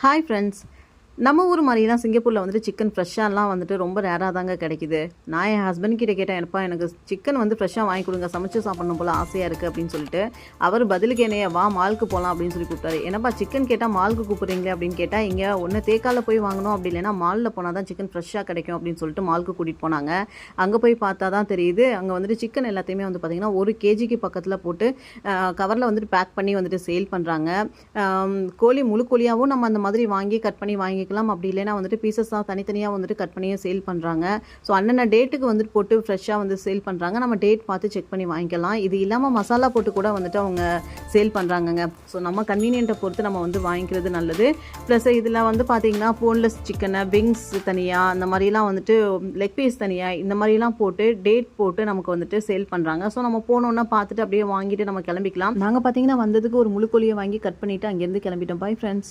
Hi friends நம்ம ஊர் மாதிரிலாம் சிங்கப்பூரில் வந்துட்டு சிக்கன் ஃப்ரெஷ்ஷாலாம் வந்துட்டு ரொம்ப ரேராக தாங்க கிடைக்குது. நான் என் ஹஸ்பண்ட் கிட்டே கேட்டேன் எனப்பா எனக்கு சிக்கன் வந்து ஃப்ரெஷ்ஷாக வாங்கி கொடுங்க சமைச்சு சாப்பிடணும் போல் ஆசையாக இருக்குது அப்படின்னு சொல்லிட்டு அவர் பதிலுக்கு என்னைய வா மாலுக்கு போகலாம் அப்படின்னு சொல்லி கூப்பிட்டாரு. என்னப்பா சிக்கன் கேட்டால் மாலுக்கு கூப்பிட்றீங்களே அப்படின்னு கேட்டால் இங்கே ஒன்று தேக்கால போய் வாங்கணும் அப்படி இல்லைன்னா மாலில் போனால் தான் சிக்கன் ஃப்ரெஷ்ஷாக கிடைக்கும் அப்படின்னு சொல்லிட்டு மாலுக்கு கூட்டிகிட்டு போனாங்க. அங்கே போய் பார்த்தா தான் தெரியுது அங்கே வந்துட்டு சிக்கன் எல்லாத்தையுமே வந்து பார்த்திங்கன்னா ஒரு கேஜிக்கு பக்கத்தில் போட்டு கவரில் வந்துட்டு பேக் பண்ணி வந்துட்டு சேல் பண்ணுறாங்க கோழி முழு கோழியாகவும் நம்ம அந்த மாதிரி வாங்கி கட் பண்ணி வாங்கி வாங்கிக்கலாம் அப்படி இல்லைன்னா வந்துட்டு பீசஸாக தனித்தனியாக வந்துட்டு கட் பண்ணியும் சேல் பண்ணுறாங்க ஸோ அன்னன்ன டேட்டுக்கு வந்துட்டு போட்டு ஃப்ரெஷ்ஷாக வந்து சேல் பண்ணுறாங்க நம்ம டேட் பார்த்து செக் பண்ணி வாங்கிக்கலாம். இது இல்லாமல் மசாலா போட்டு கூட வந்துட்டு அவங்க சேல் பண்ணுறாங்கங்க ஸோ நம்ம கன்வீனியன்ட்டை பொறுத்து நம்ம வந்து வாங்கிக்கிறது நல்லது. ப்ளஸ் இதில் வந்து பார்த்தீங்கன்னா போன்லெஸ் சிக்கனை விங்ஸ் தனியாக அந்த மாதிரிலாம் வந்துட்டு லெக் பீஸ் தனியாக இந்த மாதிரிலாம் போட்டு டேட் போட்டு நமக்கு வந்துட்டு சேல் பண்ணுறாங்க ஸோ நம்ம போனோன்னா பார்த்துட்டு அப்படியே வாங்கிட்டு நம்ம கிளம்பிக்கலாம். நாங்கள் பார்த்தீங்கன்னா வந்ததுக்கு ஒரு முழு வாங்கி கட் பண்ணிவிட்டு அங்கேருந்து கிளம்பிட்டோம். Bye friends